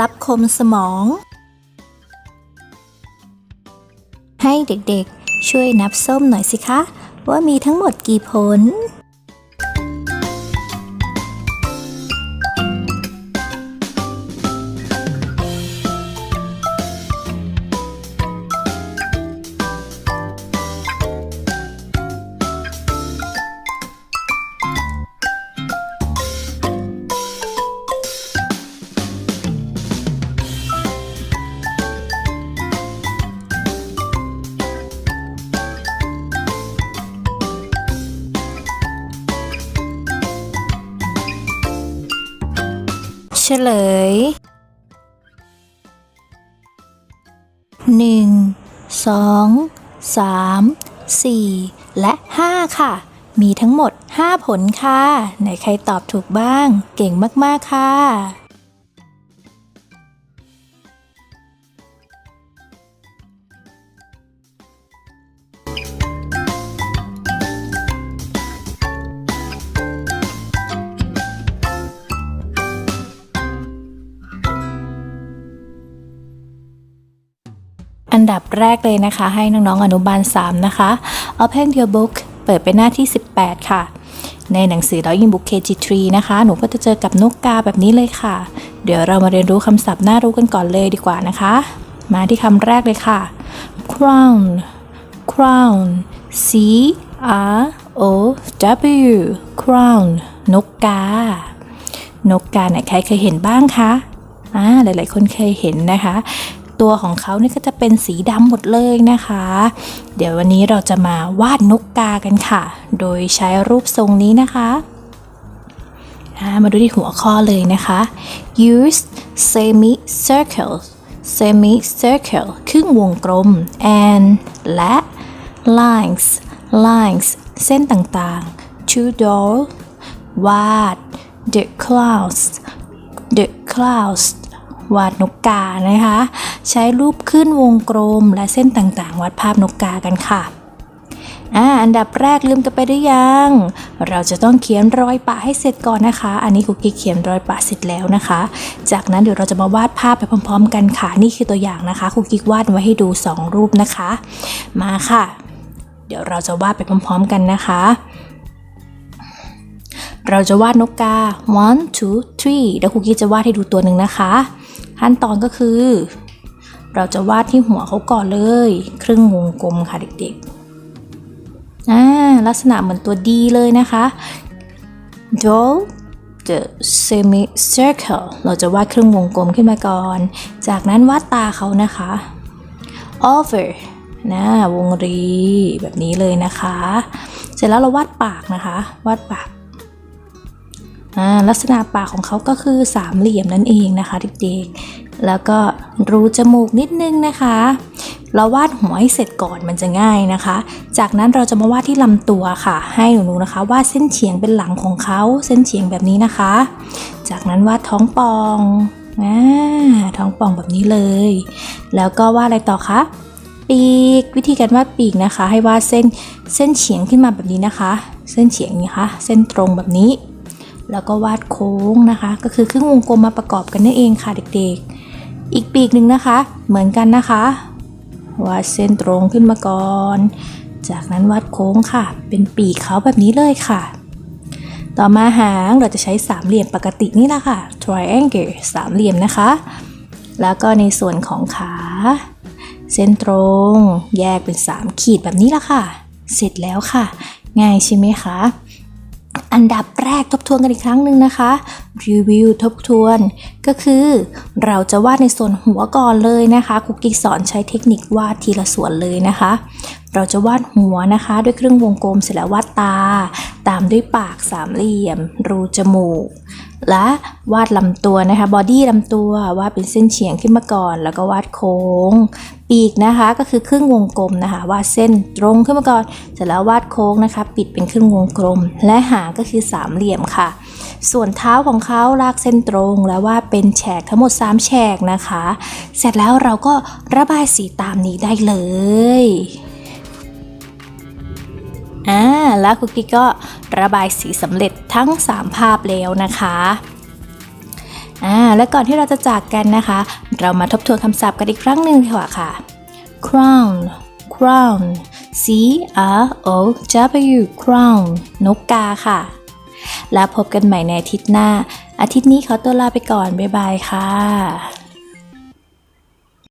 รับคมสมอง ให้เด็กๆ ช่วยนับส้มหน่อยสิคะ ว่ามีทั้งหมดกี่ผล เฉลยหนึ่งสองสามสี่และห้าค่ะ มีทั้งหมดห้าผลค่ะ ไหนใครตอบถูกบ้าง เก่งมาก ๆ ค่ะ นดับแรกเลยนะคะ ให้น้องๆอนุบาล 3 นะคะ Open your book เปิดไปหน้าที่ 18 ค่ะ ในหนังสือ Drawing Book KG3 นะคะ หนูก็จะเจอกับนกกาแบบนี้เลยค่ะ เดี๋ยวเรามาเรียนรู้คำศัพท์น่ารู้กันก่อนเลยดีกว่านะคะ มาที่คำแรกเลยค่ะ crown crown c r o w crown นกกา นกกาเนี่ยใครเคยเห็นบ้างคะอ่าหลายๆ คนเคยเห็นนะคะ ตัวของเขาเนี่ยก็จะเป็นสีดำหมดเลยนะคะ เดี๋ยววันนี้เราจะมาวาดนกกากันค่ะ โดยใช้รูปทรงนี้นะคะมาดูที่หัวข้อเลยนะคะ use semi circle semi circle ครึ่งวงกลม and และ lines lines เส้นต่างๆ to draw วาด the clouds the clouds วาดนกกานะคะ ใช้รูปขึ้นวงกลมและเส้นต่างๆ วาดภาพนกกากันค่ะอ่าอันดับแรกลืมกันไปได้ยัง เราจะต้องเขียนรอยปะให้เสร็จก่อนนะคะ อันนี้คุกกี้เขียนรอยปะเสร็จแล้วนะคะ จากนั้นเดี๋ยวเราจะมาวาดภาพไปพร้อม ๆ กันค่ะ นี่คือตัวอย่างนะคะคุกกี้วาดไว้ให้ดู 2 รูปนะคะ มาค่ะ เดี๋ยวเราจะวาดไปพร้อม ๆ กันนะคะ เราจะวาดนกกา one two three เดี๋ยวคุกกี้จะวาดให้ดูตัวหนึ่งนะคะ ขั้นตอนก็คือ เราจะวาดที่หัวเขาก่อนเลย ครึ่งวงกลมค่ะเด็กๆอ่าลักษณะเหมือนตัวดีเลยนะคะ draw the semicircle เราจะวาดครึ่งวงกลมขึ้นมาก่อน จากนั้นวาดตาเขานะคะ over นะวงรีแบบนี้เลยนะคะ เสร็จแล้วเราวาดปากนะคะ วาดปาก ลักษณะปากของเขาก็คือสามเหลี่ยมนั่นเองนะคะเด็กๆ แล้วก็รูจมูกนิดนึงนะคะ เราวาดหัวให้เสร็จก่อนมันจะง่ายนะคะ จากนั้นเราจะมาวาดที่ลำตัวค่ะ ให้หนูๆนะคะวาดเส้นเฉียงเป็นหลังของเขาเส้นเฉียงแบบนี้นะคะ จากนั้นวาดท้องปองอ่าท้องป่องแบบนี้เลย แล้วก็วาดอะไรต่อคะปีกวิธีการวาดปีกนะคะ ให้วาดเส้นเส้นเฉียงขึ้นมาแบบนี้นะคะ เส้นเฉียงนี่ค่ะเส้นตรงแบบนี้ แล้วก็วาดโค้งนะคะ ก็คือครึ่งวงกลมมาประกอบกันนั่นเองค่ะเด็กๆ อีกปีกหนึ่งนะคะ เหมือนกันนะคะ วาดเส้นตรงขึ้นมาก่อน จากนั้นวาดโค้งค่ะ เป็นปีกเขาแบบนี้เลยค่ะ ต่อมาหางเราจะใช้สามเหลี่ยมปกตินี่แหละค่ะ triangle สามเหลี่ยมนะคะ แล้วก็ในส่วนของขา เส้นตรง แยกเป็น 3 ขีดแบบนี้ละค่ะ เสร็จแล้วค่ะ ง่ายใช่ไหมคะ อันดับแรกทบทวนกันอีกครั้งหนึ่งนะคะ รีวิวทบทวนก็คือเราจะวาดในส่วนหัวก่อนเลยนะคะคุกกี้สอนใช้เทคนิควาดทีละส่วนเลยนะคะ เราจะวาดหัวนะคะ ด้วยเครื่องวงกลมเสร็จแล้ววาดตา ตามด้วยปากสามเหลี่ยม รูจมูก และวาดลำตัวนะคะบอดี้ลำตัววาดเป็นเส้นเฉียงขึ้นมาก่อน แล้วก็วาดโค้ง ปีกนะคะก็คือครึ่งวงกลมนะคะ วาดเส้นตรงขึ้นมาก่อนเสร็จแล้ววาดโค้งนะคะ ปิดเป็นครึ่งวงกลม และหางก็คือสามเหลี่ยมค่ะ ส่วนเท้าของเขาลากเส้นตรงแล้ววาเป็นแฉกทั้งหมด 3 แฉกนะคะ เสร็จแล้วเราก็ระบายสีตามนี้ได้เลยอ่าแล้วคุกกี้ก็ระบายสีสำเร็จทั้ง 3 ภาพแล้วนะคะอ่าและก่อนที่เราจะจากกันนะคะ เรามาทบทวนคำศัพท์กันอีกครั้งหนึ่งดีกว่าค่ะ crown crown c r o w crown นกกาค่ะ แล้วพบกันใหม่ในอาทิตย์หน้า อาทิตย์นี้ขอตัวลาไปก่อน บ๊ายบายค่ะ